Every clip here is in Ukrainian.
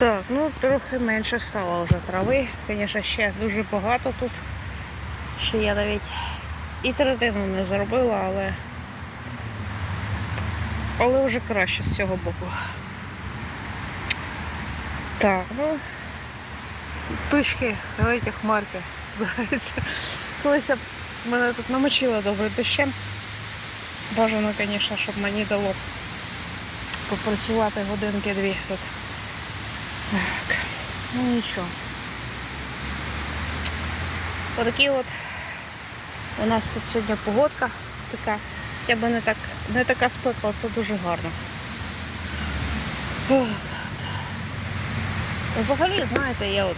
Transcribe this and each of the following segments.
Так, ну трохи менше стало вже трави. Звісно, ще дуже багато тут. Ще я навіть і третину не зробила, але але вже краще з цього боку. Так, ну тучки, великі хмарки збираються. Колись мене тут намочило добре дощем. Бажано, звісно, щоб мені дало попрацювати годинки-дві тут. Так, ну нічого. Отакі от у нас тут сьогодні погодка така. Я би не так не така спека, це дуже гарно. Взагалі, знаєте, я от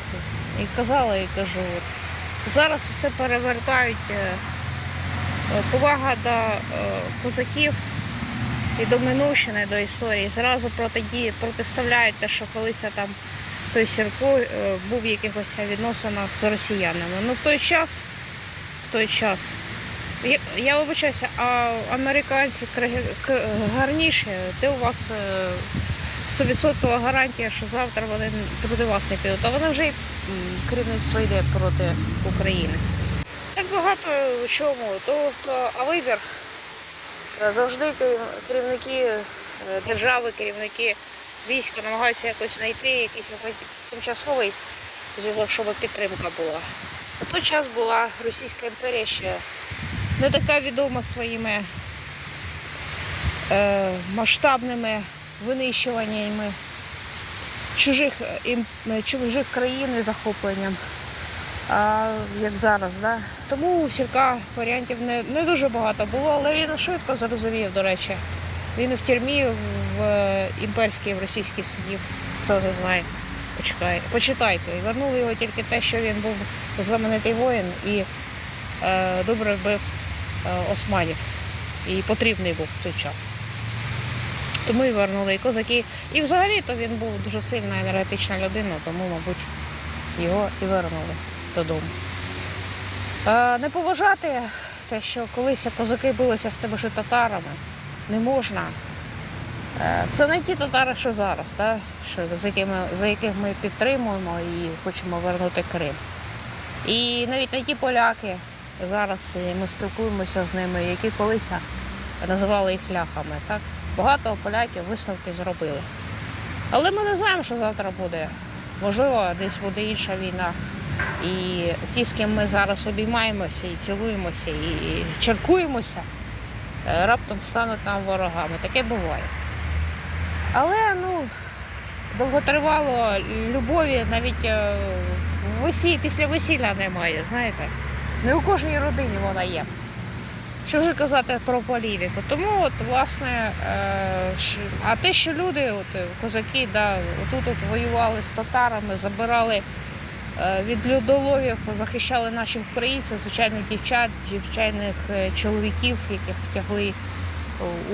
і казала, і кажу, от, зараз все перевертають. е, Повага до е, козаків і до минувщини, до історії. Зразу протидії, протиставляють те, що колись там той Сірко е, був в якихось відносинах з росіянами. Ну в той час, в той час, я, я вибачаюся, а американці гарніші, де у вас е, 100% гарантія, що завтра вони проти вас не підуть, а вони вже керівництво йде проти України. Так багато чому, то, то а вибір Е, Завжди керівники е, держави, керівники війська намагаються якось знайти якийсь тимчасовий зв'язок, щоб підтримка була. На той час була Російська імперія ще не така відома своїми е, масштабними винищуваннями чужих, е, е, чужих країн і захопленням. А, як зараз, да? Тому у Сірка варіантів не, не дуже багато було, але він швидко зрозумів, до речі. Він в тюрмі в е, імперській, в російській сидів, хто не знає. Почитайте. І вернули його тільки те, що він був знаменитий воїн і е, добре бив е, османів. І потрібний був в той час. Тому і вернули і козаки. І взагалі то він був дуже сильна енергетична людина, тому, мабуть, його і вернули додому. Е, не поважати те, що колись козаки билися з тими ж татарами, не можна. Е, це не ті татари, що зараз, да? що, за, якими, за яких ми підтримуємо і хочемо вернути Крим. І навіть не ті поляки зараз ми спілкуємося з ними, які колись називали їх ляхами. Так? Багато поляків висновки зробили. Але ми не знаємо, що завтра буде. Можливо, десь буде інша війна. І ті, з ким ми зараз обіймаємося і цілуємося, і черкуємося, е, раптом стануть нам ворогами. Таке буває. Але ну, довготривало любові навіть е, весі, після весілля немає, знаєте. Не у кожній родині вона є. Що вже казати про політику? Тому от, власне, е, а те, що люди, от, козаки, да, отут от воювали з татарами, забирали від людоловів, захищали наших українців, звичайних дівчат, звичайних е, чоловіків, яких втягли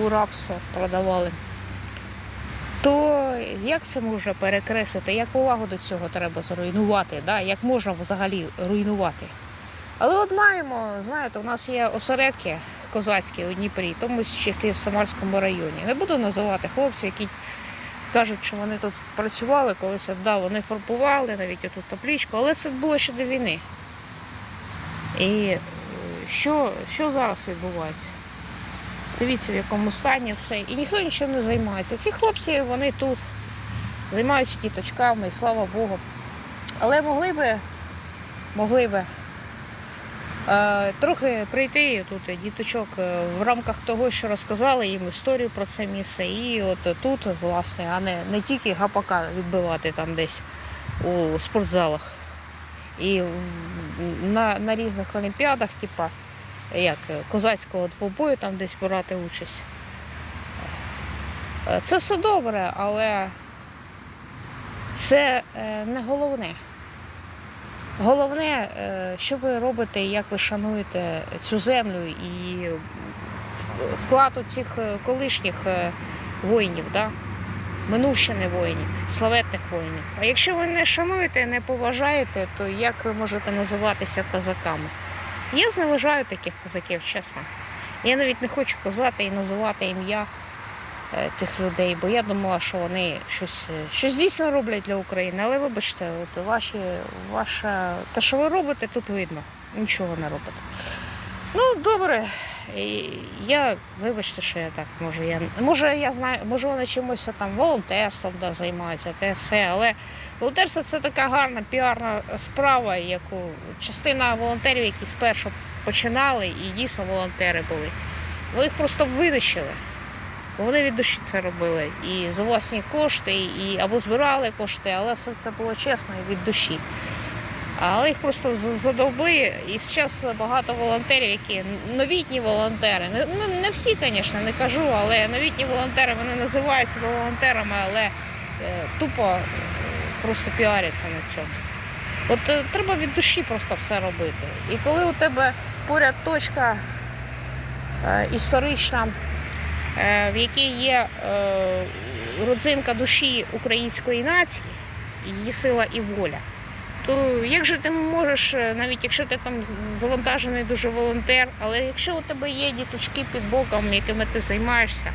у- рабство, продавали. То як це можна перекреслити? Як увагу до цього треба зруйнувати? Да? Як можна взагалі руйнувати? Але от маємо, знаєте, у нас є осередки козацькі у Дніпрі, тому числі в Самарському районі. Не буду називати хлопців, які кажуть, що вони тут працювали колись, да, вони фарбували навіть оту табличку, але це було ще до війни. І е, що, що зараз відбувається? Дивіться, в якому стані все. І ніхто нічим не займається. Ці хлопці, вони тут займаються діточками, і слава Богу. Але могли би, могли би трохи прийти тут діточок е, в рамках того, що розказали їм історію про це місце. І от тут, власне, а не, не тільки гапака відбивати там десь у спортзалах. І на, на різних олімпіадах, типа як е, козацького двобою там десь брати участь. Е, Це все добре, але це е, не головне. Головне, е, що ви робите, як ви шануєте цю землю і вклад у цих е, колишніх е, воїнів, да? минувщини воїнів, славетних воїнів. А якщо ви не шануєте, не поважаєте, то як ви можете називатися козаками? Я зневажаю таких козаків, чесно. Я навіть не хочу казати і називати ім'я. Е, цих людей, бо я думала, що вони щось, е, щось дійсно роблять для України. Але вибачте, от ваші, ваша, те, що ви робите, тут видно. Нічого не робите. Ну, добре. Я, вибачте, що я так можу. Я, може, я знаю, може вони чимось там волонтерством да, займаються, те все, але волонтерство це така гарна піарна справа, яку частина волонтерів, які спершу починали, і дійсно волонтери були. Ви їх просто винищили. Вони від душі це робили. І за власні кошти, і або збирали кошти, але все це було чесно і від душі. Але їх просто задовбли. І зараз багато волонтерів, які новітні волонтери. Ну, не всі, звісно, не кажу, але новітні волонтери вони називають себе волонтерами, але е, тупо е, просто піаряться на цьому. От е, треба від душі просто все робити. І коли у тебе поряд точка історична, в якій є е, родзинка душі української нації, її сила і воля то як же ти можеш, е, навіть якщо ти там завантажений дуже волонтер, але якщо у тебе є діточки під боком, якими ти займаєшся,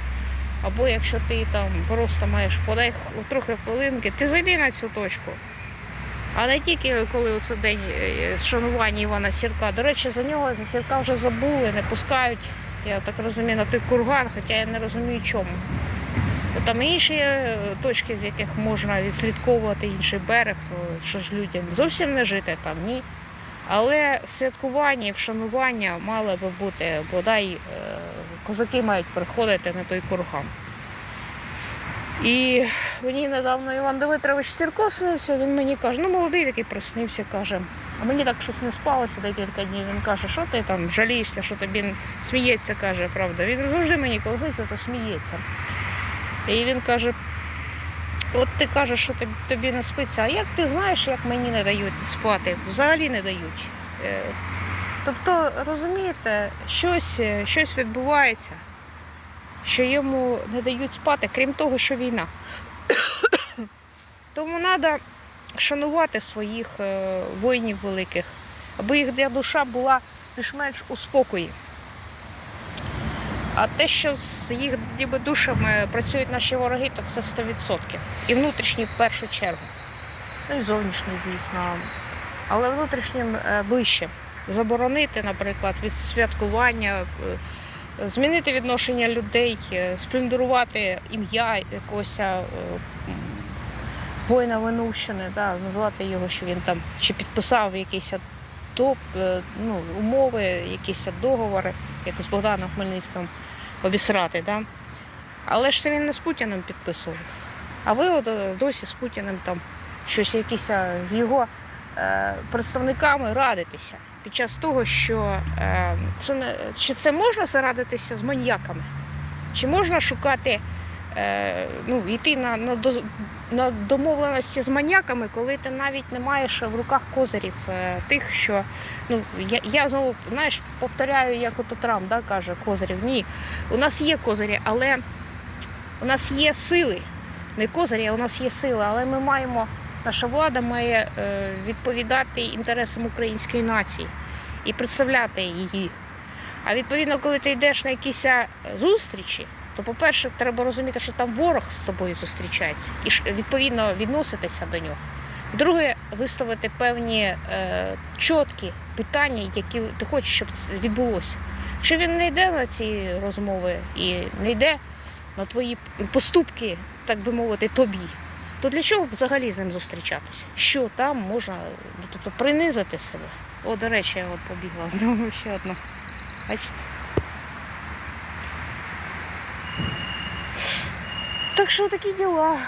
або якщо ти там просто маєш подай трохи хвилинки, ти зайди на цю точку. А не тільки коли це день е, шанування Івана Сірка. До речі, за нього за Сірка вже забули, не пускають, я так розумію, на той курган, хоча я не розумію чому. Там інші е, точки, з яких можна відслідковувати інший берег, що ж людям зовсім не жити там, ні. Але святкування і вшанування мало би бути, бодай е, козаки мають приходити на той курган. І мені недавно Іван Дмитрович Сірко снився, він мені каже, ну молодий такий приснився, каже. А мені так щось не спалося декілька днів. Він каже, що ти там жалієшся, що тобі сміється, каже, правда. Він завжди мені коли сниться, то сміється. І він каже: от ти кажеш, що тобі, тобі не спиться, а як ти знаєш, як мені не дають спати? Взагалі не дають. Е, Тобто, розумієте, щось, е, щось відбувається, що йому не дають спати, крім того, що війна. Тому треба шанувати своїх е, воїнів великих, аби їхня душа була більш-менш у спокої. А те, що з їх ніби душами працюють наші вороги, то це 100%. І внутрішні в першу чергу. Ну і зовнішні, звісно. Але внутрішнім е, ближче. Заборонити, наприклад, від святкування, е, змінити відношення людей, е, сплюндерувати ім'я якогось е, воїна Винущини, да, назвати його, що він там чи підписав якийсь топ, е, ну, умови, якісь договори, як з Богданом Хмельницьким обісрати. Да? Але ж це він не з Путіним підписував. А ви от досі з Путіним там щось якісь з його е, представниками радитеся під час того, що е, це чи це можна зарадитися з маньяками? Чи можна шукати, е, ну, йти на, на, на домовленості з маньяками, коли ти навіть не маєш в руках козирів е, тих, що ну я, я знову знаєш, повторяю, як ото Трамп да, каже, козирів. Ні, у нас є козирі, але у нас є сили. Не козирі, а у нас є сили, але ми маємо, наша влада має е, відповідати інтересам української нації і представляти її. А відповідно, коли ти йдеш на якісь е, зустрічі, то, по-перше, треба розуміти, що там ворог з тобою зустрічається, і відповідно відноситися до нього. Друге, виставити певні е, чіткі питання, які ти хочеш, щоб це відбулося. Якщо він не йде на ці розмови і не йде на твої поступки, так би мовити, тобі, то для чого взагалі з ним зустрічатися? Що там можна ну, тобто, принизити себе? О, до речі, я от побігла знову ще одна. Бачите? Так що такі діла.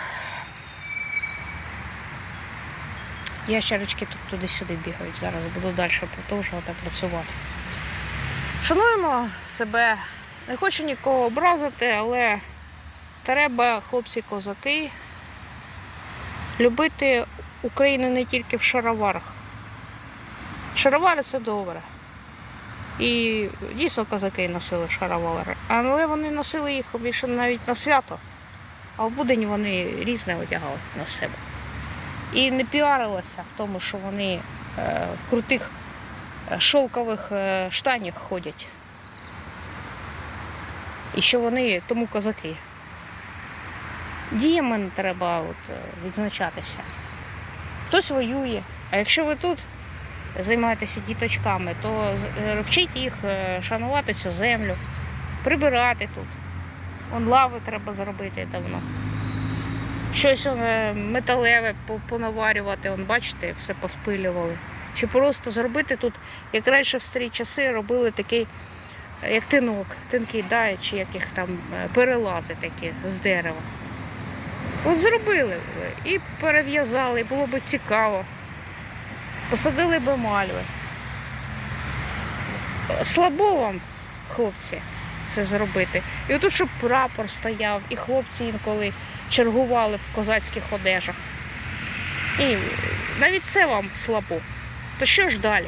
Я Ящерочки тут туди-сюди бігають. Зараз буду далі продовжувати працювати. Шануємо себе. Не хочу нікого образити, але треба, хлопці-козаки, любити Україну не тільки в шароварах. Шаровари це добре. І дійсно козаки носили шаровари. Але вони носили їх більше навіть на свято. А в будень вони різне одягали на себе. І не піарилося в тому, що вони е, в крутих е, шовкових е, штанях ходять. І що вони тому козаки. Діями не треба от, е, відзначатися. Хтось воює, а якщо ви тут займаєтеся діточками, то е, вчіть їх е, шанувати цю землю, прибирати тут. Он лави треба зробити давно. Щось он, металеве по- понаварювати, он, бачите, все поспилювали. Чи просто зробити тут, як раніше в старі часи робили такий, як тинок, тинки, да, чи яких там перелази такі з дерева. От зробили б і перев'язали, і було б цікаво. Посадили б мальви. Слабо вам, хлопці, це зробити. І отут, щоб прапор стояв, і хлопці інколи чергували в козацьких одежах. І навіть це вам слабо. То що ж далі?